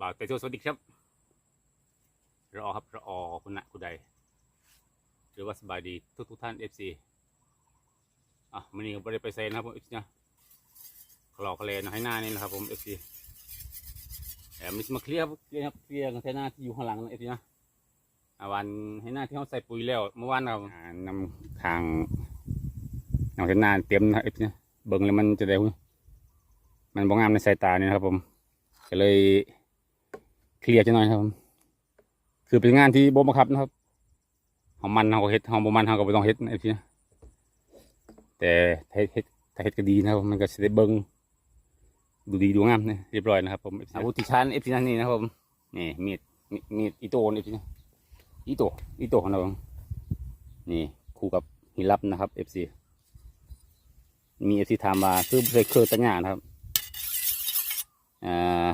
บ่าวแต่สวัสดีครับรอครับรอคุณนะคุณใด หรือว่าสบายดีทุกทุกท่านเอฟซีอะมันนี้ก็ไม่ได้ไปเซนนะครับผมเอฟซีนะคลอคเลนะให้หน้านี่นะครับผมเอฟซีแต่มิสมาเคลียร์ครับเคลียร์ครับเคลียร์กันให้หน้าที่อยู่ข้างหลังนะเอฟซีนะอะวันให้หน้าที่เขาใส่ปุ๋ยแล้วเมื่อวานเราอ่านำทางเอาให้หน้าเตรียมนะเอฟซีนะเบิ่งแล้วมันจะได้มันบ่งามในสายตาเนี่ยนะครับผมก็เลย เคลียร์จะหน่อยครับผมคือเป็นงานที่บ่บังคับนะครับเฮามันเฮาก็เฮ็ดเฮาบ่มันเฮาก็บ่ต้องเฮ็ดนะไอ้พี่นะแต่ถ้าเฮ็ดถ้าเฮ็ดก็ดีนะครับ มันก็สิได้เบิ่งดูดีดูงามนะเรียบร้อยนะครับผมอาวุธที่ชานเอฟซีนั่นนี่นะครับผมนี่มีดมีดมีดอีโต้เอฟซีนะอีโต้อีโต้ของเรานี่คู่กับหินลับนะครับเอฟซีมีเอฟซีถามมาคือเคยเคยตัญญานะครับอ่า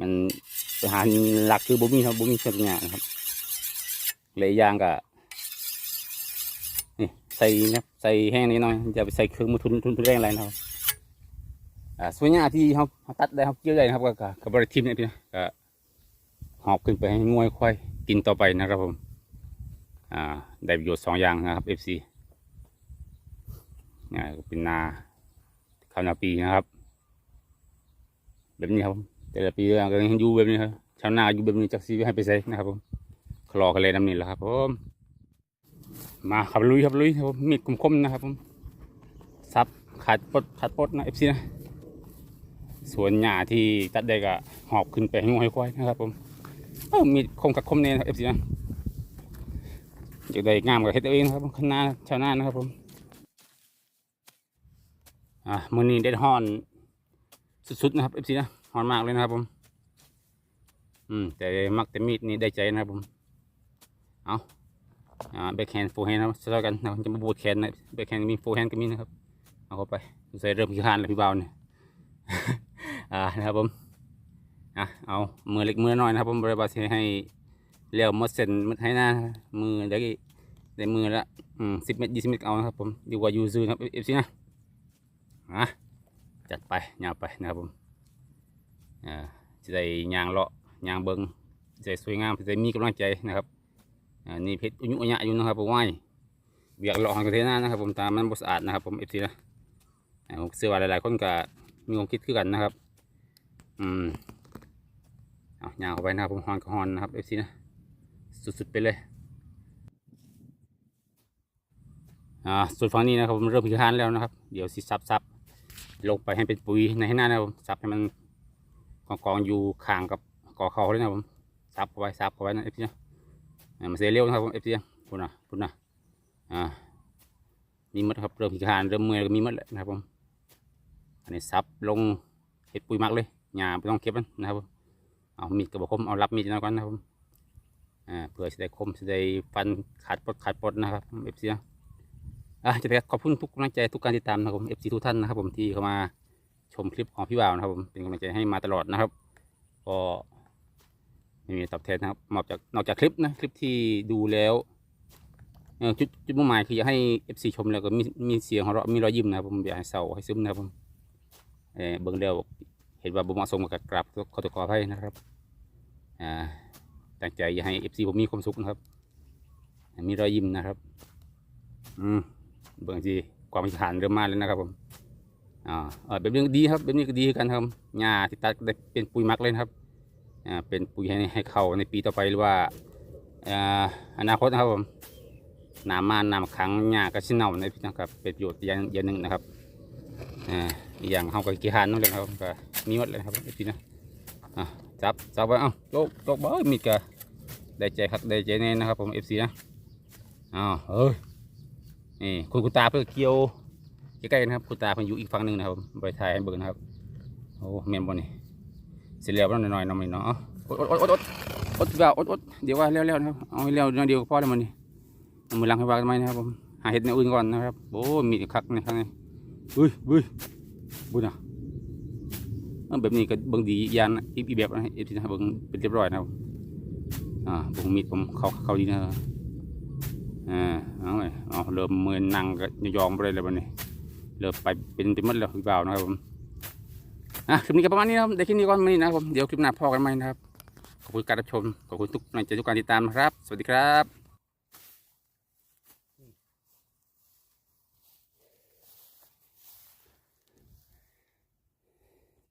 มัน อาหารหลักคือบุมีครับบุมีเชิงงานครับเลยยางก็นี่ใส่นะใส่แห้งนิดหน่อยจะไปใส่เครื่องมือทุนทุนทุนแรงอะไรนะครับอ่าส่วนหญ้าที่เขาตัดได้เขาเกี่ยวได้นะครับก็ก็กับบริทิมเนี่ยพี่นะก็หอบขึ้นไปให้งวยควายกินต่อไปนะครับผมอ่าได้ประโยชน์สองอย่างนะครับ FC นี่ก็เป็นนาข้าวนาปีนะครับ แบบนี้ครับผม แต่ละปีก็ยังอยู่แบบนี้ครับชาวนาอยู่แบบนี้จักซีให้ไปใส่นะครับผมคลอกันเลยน้ำนี่แหละครับผมมาขับลุยครับลุยครับผมมีดคมๆนะครับผมซับขาดปดขาดปดนะเอฟซีนะสวนหญ้าที่ตัดได้ก็หอบขึ้นไปให้งูให้ควายนะครับผมเอ้ามีดคมกับคมเนี่ยเอฟซีนะอยากได้งามกับเฮ็ดเอาเองนะครับข้างหน้าชาวนานะครับผมอะมือนี้เด็ดฮอน สุดๆนะครับเอฟซีนะหอนมากเลยนะครับผม อืม แต่มักแต่มีดนี่ได้ใจนะครับผม เอาอ่าแบคแฮนด์โฟแฮนด์นะครับสลับกันนะครับจะมาบูดแขนนะแบคแฮนด์มีโฟแฮนด์ก็มีนะครับ เอาเข้าไปใส่เริ่มขี้คร้านแล้วพี่เบาเนี่ยอ่านะครับผมอะเอามือเล็กมือน้อยนะครับผมบริบาลให้เลี้ยวมดเส้นมดให้หน้ามือเดี๋ยวกี้ได้มือละอืมสิบเมตรยี่สิบเมตรเอานะครับผมดีกว่ายูซูนะครับเอฟซีนะอะ จัดไปยาวไปนะครับผมอ่าจะได้ยางเลาะยางเบิงจะได้สวยงามจะได้มีกำลังใจนะครับอ่านี่เพชรอุยุอุยะอยู่นะครับผมว่ายเบียกเลาะของกระเทน่านะครับ ผมตามมันบสะอาดนะครับ ผมเอฟซีนะผมเชื่อว่าหลายๆคนก็มีความคิดคือกันนะครับ อืมเอายางเข้าไปนะครับผมฮอนก็ฮอนนะครับเอฟซีนะสุดๆไปเลยอ่าส่วนฝั่งนี้นะครับผมเริ่มพิการแล้วนะครับ เดี๋ยวสิซับซับ ลงไปให้เป็นปุ๋ยในให้หน้านะครับผมซับให้มันกองกองอยู่ข้างกับกอเขาเลยนะผมซับเข้าไปซับเข้าไปนะเอฟซีนะมันเสียเร็วนะครับผมเอฟซีพุ่นนะพุ่นนะอ่ามีมดครับเริ่มพิการเริ่มเมื่อยก็มีมดแล้วนะครับผมอันนี้ซับลงเห็ดปุ๋ยมักเลยหญ้าไม่ต้องเก็บมันนะครับผมเอามีดกระบอกคมเอารับมีดนะก่อนนะครับผมอ่าเพื่อจะได้คมจะได้ฟันขาดปดขาดปดนะครับเอฟซีนะ อะจะได้ขอบคุณทุกกำลังใจทุกการติดตามนะครับผมเอฟซีทุกท่านนะครับผมที่เข้ามาชมคลิปของพี่บ่าวนะครับผมเป็นกำลังใจให้มาตลอดนะครับ ก็ไม่มีตอบแทนนะครับนอกจากนอกจากคลิปนะคลิปที่ดูแล้วจุดจุดมุ่งหมายคืออยากให้เอฟซีชมแล้วก็มีมีเสียงหัวเราะมีรอยยิ้มนะครับผมอยากให้เศร้าให้ซึมนะครับผมเออเบิ่งแล้วเห็นว่าบ่เหมาะสมกับกราบขอตัวขออภัยนะครับอ่าตั้งใจอยากให้เอฟซีผมมีความสุขนะครับ มีรอยยิ้มนะครับ อืม เบื้องที่ความพิการเริ่มมาแล้วนะครับผมอ่าเออแบบนี้ก็ดีครับแบบนี้ก็ดีกันครับหญ้าที่ตัดได้เป็นปุ๋ยมักเลยครับอ่าเป็นปุ๋ยให้ให้เข้าในปีต่อไปหรือว่าอ่าอนาคตนะครับผมน้ำมาน้ำขังหญ้าก็ชิเน่าในพี่นะครับเป็นประโยชน์อย่างอย่างหนึ่งนะครับอ่าอีอย่างเขาก็กีหานนั่นเลยครับก็มีหมดเลยครับพี่นะอะจับจับไว้เอ้าโลกโลกบ่มีกะได้ใจครับได้ใจแน่นะครับผมเอฟซีนะอ้าวเอ้ย นี่คุณคุณตาเพื่อเกี่ยวใกล้ๆนะครับคุณตาเพิ่นอยู่อีกฝั่งหนึ่งนะครับไปถ่ายให้เบิ่งนะครับโอ้แม่นบ่นี่เสร็จแล้วแล้วหน่อยๆน้อยเนาะอดอดอดอดอดอดเดี๋ยวอดอดเดี๋ยวว่าเร็วๆนะครับเอาให้เร็วหน่อยเดียวพอแล้วมันนี่มือหลังให้วางทำไมนะครับผมหาเห็ดในอื่นก่อนนะครับโอ้มีคักในข้างในอุ้ยอุ้ยบุญอะแบบนี้ก็เบิ่งดียานอีกอีแบบนะเอฟซีนะเบิ่งเป็นเรียบร้อยนะครับอ่าบุงมีดผมเขาเขาดีนะครับ อ่าเอาเลยเอาเริ่มมือนั่งก็ยองไปเลยแลยวันนี้เริ่มไปเป็นติมัดแล้วพี่บ่าวนะครับผมอะคลิปนี้ก็ประมาณนี้นะครับเดี๋ยวคลิปนี้ก่อนมานี้นะครับผมเดี๋ยวคลิปหน้าพอกันใหม่นะครับขอบคุณการรับชมขอบคุณทุกกำลังใจทุกการติดตามนะครับ สวัสดีครับ